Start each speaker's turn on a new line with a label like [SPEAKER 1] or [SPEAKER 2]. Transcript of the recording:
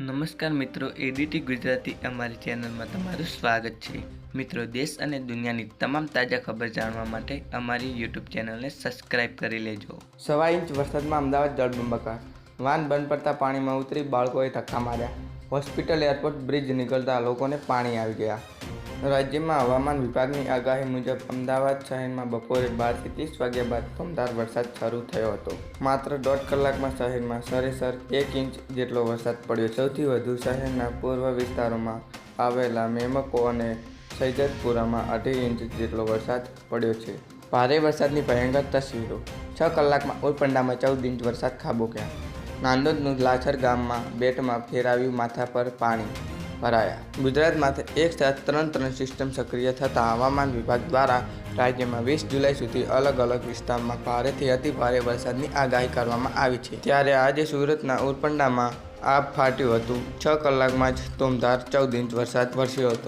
[SPEAKER 1] નમસ્કાર મિત્રો એડીટી ગુજરાતી અમારી ચેનલમાં તમારું સ્વાગત છે. મિત્રો, દેશ અને દુનિયાની તમામ તાજા ખબર જાણવા માટે અમારી યુટ્યુબ ચેનલને સબસ્ક્રાઇબ કરી લેજો.
[SPEAKER 2] સવા ઇંચ વરસાદમાં અમદાવાદ જળબંબકાર. વાન બંધ પડતા પાણીમાં ઉતરી બાળકોએ ધક્કા માર્યા. હોસ્પિટલ, એરપોર્ટ, બ્રિજ નીકળતા લોકોને પાણી આવી ગયા. રાજ્યમાં હવામાન વિભાગની આગાહી મુજબ અમદાવાદ શહેરમાં બપોરે બારથી ત્રીસ વાગ્યા બાદ ધમધાર વરસાદ શરૂ થયો હતો. માત્ર દોઢ કલાકમાં શહેરમાં સરેસર એક ઇંચ જેટલો વરસાદ પડ્યો. સૌથી વધુ શહેરના પૂર્વ વિસ્તારોમાં આવેલા મેમકો અને સૈજદપુરામાં અઢી ઇંચ જેટલો વરસાદ પડ્યો છે. ભારે વરસાદની ભયંકર તસવીરો. છ કલાકમાં ઓરપંડામાં ચૌદ ઇંચ વરસાદ ખાબોક્યા. નાંદોદનું લાછર ગામમાં બેટમાં ફેરાવ્યું માથા પર પાણી. ભરાયા. ગુજરાતમાંથી એક સાથ ત્રણ ત્રણ સિસ્ટમ સક્રિય થતાં હવામાન વિભાગ દ્વારા રાજ્યમાં વીસ જુલાઈ સુધી અલગ અલગ વિસ્તારમાં ભારેથી અતિભારે વરસાદની આગાહી કરવામાં આવી છે. ત્યારે આજે સુરતના ઉરપંડામાં આભ ફાટ્યું હતું. છ કલાકમાં જ ધોમધાર ચૌદ ઇંચ વરસાદ વરસ્યો હતો.